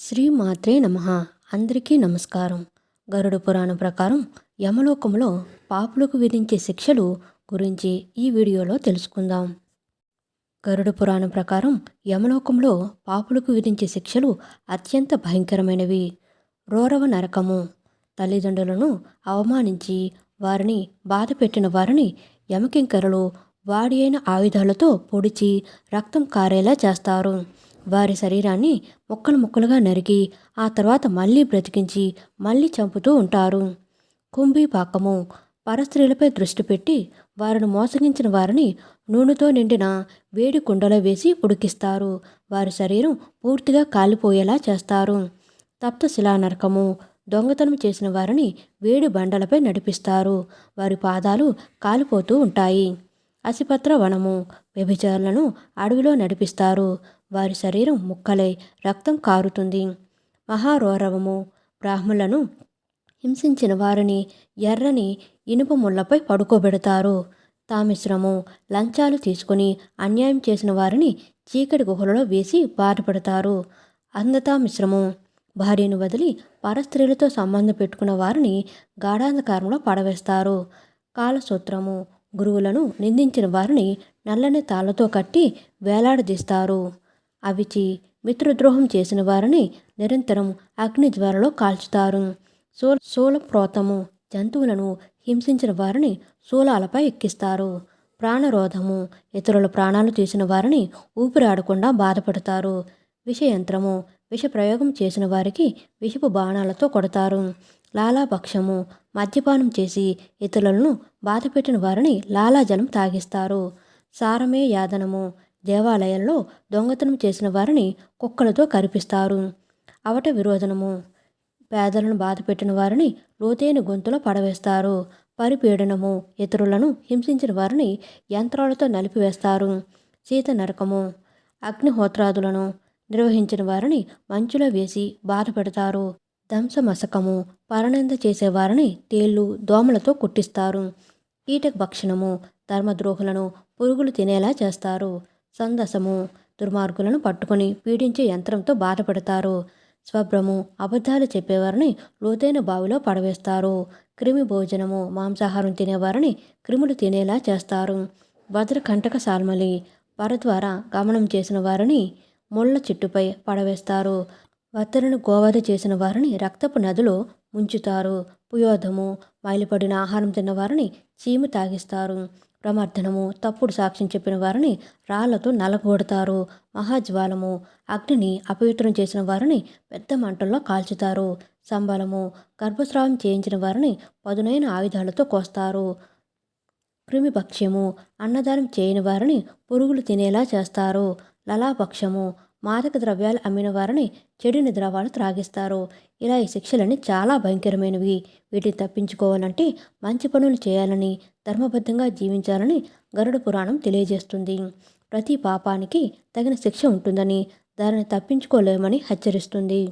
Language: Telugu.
శ్రీ మాత్రే నమ. అందరికీ నమస్కారం. గరుడ పురాణం ప్రకారం యమలోకంలో పాపులకు విధించే శిక్షలు గురించి ఈ వీడియోలో తెలుసుకుందాం. గరుడ పురాణం ప్రకారం యమలోకంలో పాపులకు విధించే శిక్షలు అత్యంత భయంకరమైనవి. రోరవ నరకము. తల్లిదండ్రులను అవమానించి వారిని బాధ పెట్టిన వారిని యమకింకరలు వాడి అయిన ఆయుధాలతో పొడిచి రక్తం కారేలా చేస్తారు. వారి శరీరాన్ని ముక్కలు ముక్కలుగా నరికి ఆ తర్వాత మళ్ళీ బ్రతికించి మళ్ళీ చంపుతూ ఉంటారు. కుంభీపాకము పరస్త్రీలపై దృష్టి పెట్టి వారిని మోసగించిన వారిని నూనెతో నిండిన వేడి కుండలో వేసి ఉడికిస్తారు. వారి శరీరం పూర్తిగా కాలిపోయేలా చేస్తారు. తప్తశిలా నరకము. దొంగతనం చేసిన వారిని వేడి బండలపై నడిపిస్తారు. వారి పాదాలు కాలిపోతూ ఉంటాయి. అసిపత్ర వనము. వ్యభిచారులను అడవిలో నడిపిస్తారు. వారి శరీరం ముక్కలై రక్తం కారుతుంది. మహారోరవము బ్రాహ్మలను హింసించిన వారిని ఎర్రని ఇనుప ముళ్ళపై పడుకోబెడతారు. తామిశ్రము లంచాలు తీసుకుని అన్యాయం చేసిన వారిని చీకటి గుహలలో వేసి బాధపడతారు అంధతామిశ్రము భార్యను వదిలి పరస్త్రీలతో సంబంధం పెట్టుకున్న వారిని గాఢాంధకారంలో పడవేస్తారు. కాలసూత్రము గురువులను నిందించిన వారిని నల్లని తాళ్ళతో కట్టి వేలాడదీస్తారు. అవిచి మిత్రద్రోహం చేసిన వారిని నిరంతరం అగ్ని జ్వాలలో కాల్చుతారు. సో శూలప్రోతము జంతువులను హింసించిన వారిని శూలాలపై ఎక్కిస్తారు. ప్రాణరోధము ఇతరుల ప్రాణాలు తీసిన వారిని ఊపిరాడకుండా బాధపడతారు. విషయంత్రము విష ప్రయోగం చేసిన వారికి విషపు బాణాలతో కొడతారు. లాలాపక్షము మద్యపానం చేసి ఇతరులను బాధపెట్టిన వారిని లాలాజలం తాగిస్తారు. సారమే యాదనము దేవాలయాల్లో దొంగతనం చేసిన వారిని కుక్కలతో కరిపిస్తారు. అవట విరోధనము. పేదలను బాధపెట్టిన వారిని లోతైన గొంతులో పడవేస్తారు. పరిపీడనము. ఇతరులను హింసించిన వారిని యంత్రాలతో నలిపివేస్తారు. సీత నరకము. అగ్నిహోత్రాదులను నిర్వహించిన వారిని మంచులో వేసి బాధపెడతారు. దంశమసకము పరనింద చేసేవారిని తేళ్ళు దోమలతో కుట్టిస్తారు. కీటక భక్షణము. ధర్మద్రోహులను పురుగులు తినేలా చేస్తారు. సందసము దుర్మార్గులను పట్టుకొని పీడించే యంత్రంతో బాధపడతారు. స్వభ్రము అబద్ధాలు చెప్పేవారిని లోతైన బావిలో పడవేస్తారు. క్రిమి భోజనము మాంసాహారం తినేవారిని క్రిములు తినేలా చేస్తారు. భద్రకంటక సాల్మలి పర ద్వారా గమనం చేసిన వారిని ముళ్ళ చెట్టుపై పడవేస్తారు. వత్తలను గోవధ చేసిన వారిని రక్తపు నదిలో ముంచుతారు. పుయోధము మైలుపడిన ఆహారం తిన్నవారిని చీము తాగిస్తారు. ప్రమర్దనము తప్పుడు సాక్ష్యం చెప్పిన వారిని రాళ్ళతో నలగొడతారు. మహాజ్వాలము అగ్నిని అపవిత్రం చేసిన వారిని పెద్ద మంటల్లో కాల్చుతారు. సంబలము గర్భస్రావం చేయించిన వారిని పదునైన ఆయుధాలతో కోస్తారు. క్రిమిభక్ష్యము అన్నదానం చేయని వారిని పురుగులు తినేలా చేస్తారు. లలాపక్షము మాదక ద్రవ్యాలు అమ్మిన వారిని చెడు ద్రవాలు త్రాగిస్తారు. ఇలా ఈ శిక్షలన్నీ చాలా భయంకరమైనవి. వీటిని తప్పించుకోవాలంటే మంచి పనులు చేయాలని ధర్మబద్ధంగా జీవించాలని గరుడ పురాణం తెలియజేస్తుంది. ప్రతి పాపానికి తగిన శిక్ష ఉంటుందని దానిని తప్పించుకోలేమని హెచ్చరిస్తుంది.